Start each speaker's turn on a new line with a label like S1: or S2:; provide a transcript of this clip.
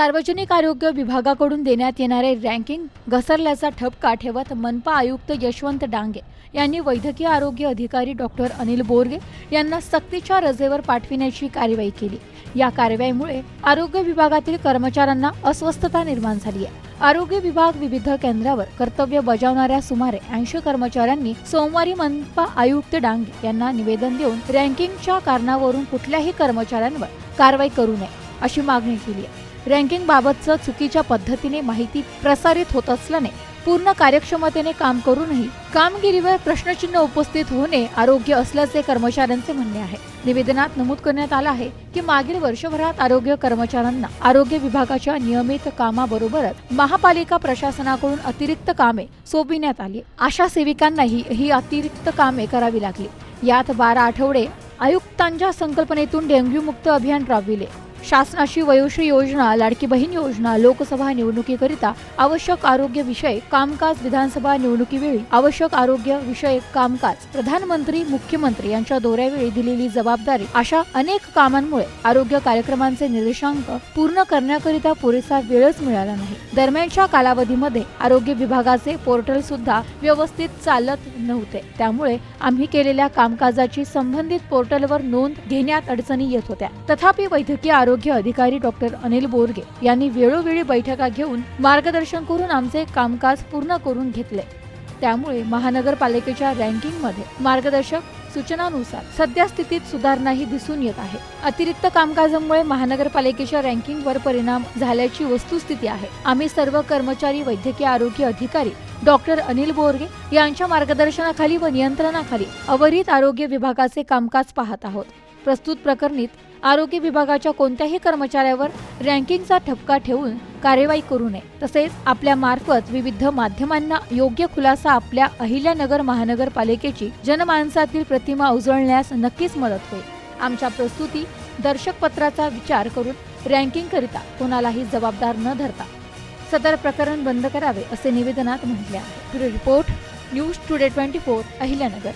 S1: सार्वजनिक आरोग्य विभागाकडून देण्यात येणारे रँकिंग घसरल्याचा ठपका ठेवत मनपा आयुक्त यशवंत डांगे यांनी वैद्यकीय आरोग्य अधिकारी डॉक्टर अनिल बोरगे यांना सक्तीच्या रजेवर पाठविण्याची कारवाई केली. या कारवाईमुळे आरोग्य विभागातील कर्मचाऱ्यांना अस्वस्थता निर्माण झाली आहे. आरोग्य विभाग विविध केंद्रावर कर्तव्य बजावणाऱ्या सुमारे ऐंशी कर्मचाऱ्यांनी सोमवारी मनपा आयुक्त डांगे यांना निवेदन देऊन रँकिंगच्या कारणावरून कुठल्याही कर्मचाऱ्यांवर कारवाई करू नये अशी मागणी केली आहे. रँकिंग बाबतचं चुकीच्या पद्धतीने माहिती प्रसारित होत असल्याने पूर्ण कार्यक्षमतेने काम करूनही कामगिरीवर प्रश्नचिन्ह उपस्थित होणे आरोग्य असल्याचे कर्मचाऱ्यांचे म्हणणे आहे. निवेदनात नमूद करण्यात आलं आहे की मागील वर्षभरात आरोग्य कर्मचाऱ्यांना आरोग्य विभागाच्या नियमित कामाबरोबरच महापालिका प्रशासनाकडून अतिरिक्त कामे सोपविण्यात आली. आशा सेविकांनाही ही अतिरिक्त कामे करावी लागली. यात बारा आठवडे आयुक्तांच्या संकल्पनेतून डेंग्यू मुक्त अभियान राबविले. शासनाची वयोश्री योजना लाडकी बहीण योजना लोकसभा निवडणुकीकरिता आवश्यक आरोग्य विषयक कामकाज विधानसभा निवडणुकीवेळी आवश्यक आरोग्य विषयक कामकाज प्रधानमंत्री मुख्यमंत्री यांच्या दौऱ्यावेळी दिलेली जबाबदारी अशा अनेक कामांमुळे आरोग्य कार्यक्रमांचे निर्देशांक पूर्ण करण्याकरिता पुरेसा वेळच मिळाला नाही. दरम्यानच्या कालावधीमध्ये आरोग्य विभागाचे पोर्टल सुद्धा व्यवस्थित चालत नव्हते. त्यामुळे आम्ही केलेल्या कामकाजाची संबंधित पोर्टलवर नोंद घेण्यात अडचणी येत होत्या. तथापि वैद्यकीय आरोग्य अधिकारी डॉक्टर अनिल बोरगे यांनी वेळोवेळी बैठका घेऊन मार्गदर्शन करून आमचे कामकाज पूर्ण करून घेतले. त्यामुळे महानगरपालिकेच्या रँकिंगमध्ये मार्गदर्शक सूचनानुसार सध्या स्थितीत सुधारणाही दिसून येत आहे. अतिरिक्त कामकाजामुळे महानगरपालिकेच्या रँकिंगवर परिणाम झाल्याची वस्तुस्थिती आहे. आम्ही सर्व कर्मचारी वैद्यकीय आरोग्य अधिकारी डॉक्टर अनिल बोरगे यांच्या मार्गदर्शनाखाली व नियंत्रणाखाली अवरित आरोग्य विभागाचे कामकाज पाहत आहोत. प्रस्तुत प्रकरणीत आरोग्य विभागाच्या कोणत्याही कर्मचाऱ्यावर रँकिंगचा ठपका ठेवून कार्यवाही करू नये. तसेच आपल्या मार्फत विविध माध्यमांना योग्य खुलासा आपल्या अहिल्यानगर महानगरपालिकेची जनमानसातील प्रतिमा उजळण्यास नक्कीच मदत होईल. आमच्या प्रस्तुती दर्शक पत्राचा विचार करून रँकिंगकरिता कोणालाही जबाबदार न धरता. सदर प्रकरण बंद करावे असे निवेदनात म्हटले आहे. Report news today twenty four Ahilyanagar